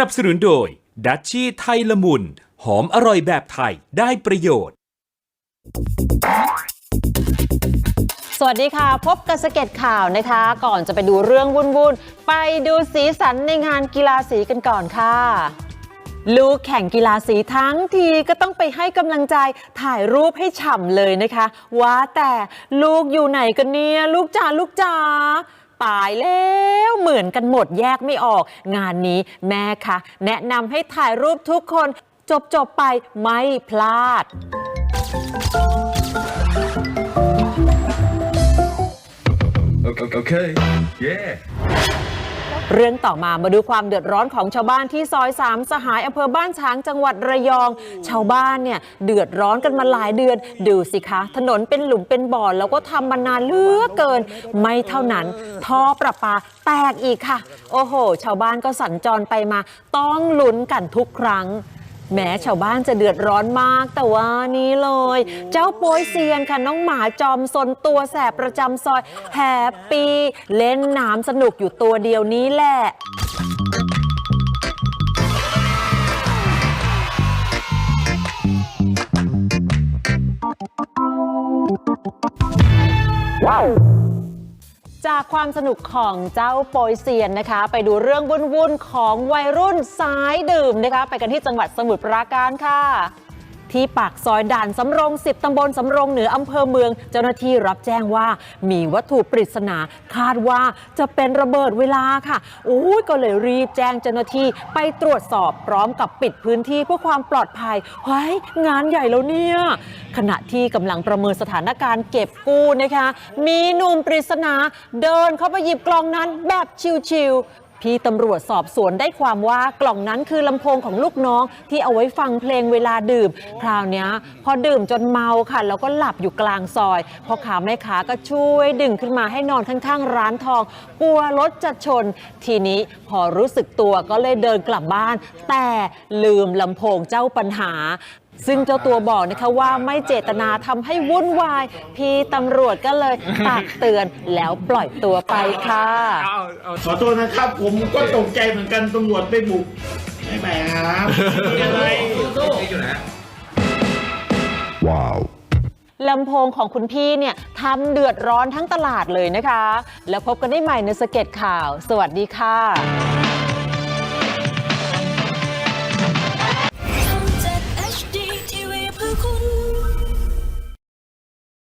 นับสนุนโดย ดัชชี่ไทยละมุน หอมอร่อยแบบไทยได้ประโยชน์ สวัสดีค่ะ พบกับสเก็ตข่าวนะคะ ก่อนจะไปดูเรื่องวุ่นๆ ไปดูสีสันในงานกีฬาสีกันก่อนค่ะ ลูกแข่งกีฬาสีทั้งทีก็ต้องไปให้กำลังใจถ่ายรูปให้ฉ่ำเลยนะคะ ว่าแต่ลูกอยู่ไหนกันเนี่ย ลูกจ๋าลูกจ๋า ตายแล้วเหมือนกันหมดแยกไม่ออก งานนี้แม่คะแนะนำให้ถ่ายรูปทุกคนจบจบไปไม่พลาด Okay. okay. Yeah. เรื่องต่อมามาดูความเดือดร้อนของชาวบ้านที่ซอยสามสหายอำเภอบ้านช้างจังหวัดระยอง ชาวบ้านเนี่ยเดือดร้อนกันมาหลายเดือน ดูสิคะ ถนนเป็นหลุมเป็นบ่อแล้วก็ทำมานานเหลือเกิน ไม่เท่านั้นท่อประปาแตกอีกค่ะ โอ้โห ชาวบ้านก็สัญจรไปมา ต้องลุ้นกันทุกครั้ง แม้ชาวบ้านจะเดือดร้อนมาก แต่ว่านี้เลย เจ้าโปยเซียนค่ะน้องหมาจอมซนตัวแสบประจำซอยแฮปปี้เล่นน้ำสนุกอยู่ตัวเดียวนี้แหละ จากความสนุกของเจ้าโปยเซียนนะคะ ไปดูเรื่องวุ่นๆของวัยรุ่นสายดื่มนะคะ ไปกันที่จังหวัดสมุทรปราการค่ะ ที่ปากซอยด่านสำโรง 10 ตำบลสำโรงเหนืออำเภอเมือง เจ้าหน้าที่รับแจ้งว่ามีวัตถุปริศนา คาดว่าจะเป็นระเบิดเวลาค่ะโอ้ยก็เลยรีบแจ้งเจ้าหน้าที่ไปตรวจสอบพร้อมกับปิดพื้นที่เพื่อความปลอดภัยไว้ยงานใหญ่แล้วเนี่ยขณะที่กำลังประเมินสถานการณ์เก็บกู้นะคะ มีหนุ่มปริศนาเดินเข้าไปหยิบกล่องนั้นแบบชิวๆ พี่ตำรวจสอบสวนได้ความว่ากล่องนั้นคือลำโพงของลูกน้อง ที่เอาไว้ฟังเพลงเวลาดื่ม คราวนี้พอดื่มจนเมาค่ะ แล้วก็หลับอยู่กลางซอยพอขาแม่ขาก็ช่วยดึงขึ้นมาให้นอนข้างๆ ร้านทอง กลัวรถจะชน ทีนี้พอรู้สึกตัวก็เลยเดินกลับบ้าน แต่ลืมลำโพงเจ้าปัญหา ซึ่งเจ้าตัวบอกนะคะว่าไม่เจตนาทำให้วุ่นวาย พี่ตำรวจก็เลยตักเตือนแล้วปล่อยตัวไปค่ะ ขอโทษนะครับ ผมก็ตกใจเหมือนกันตำรวจไปบุกไม่แหมครับมีอะไร Wow. ลำโพงของคุณพี่เนี่ยทำเดือดร้อนทั้งตลาดเลยนะคะ แล้วพบกันได้ใหม่ในสเก็ตข่าว สวัสดีค่ะ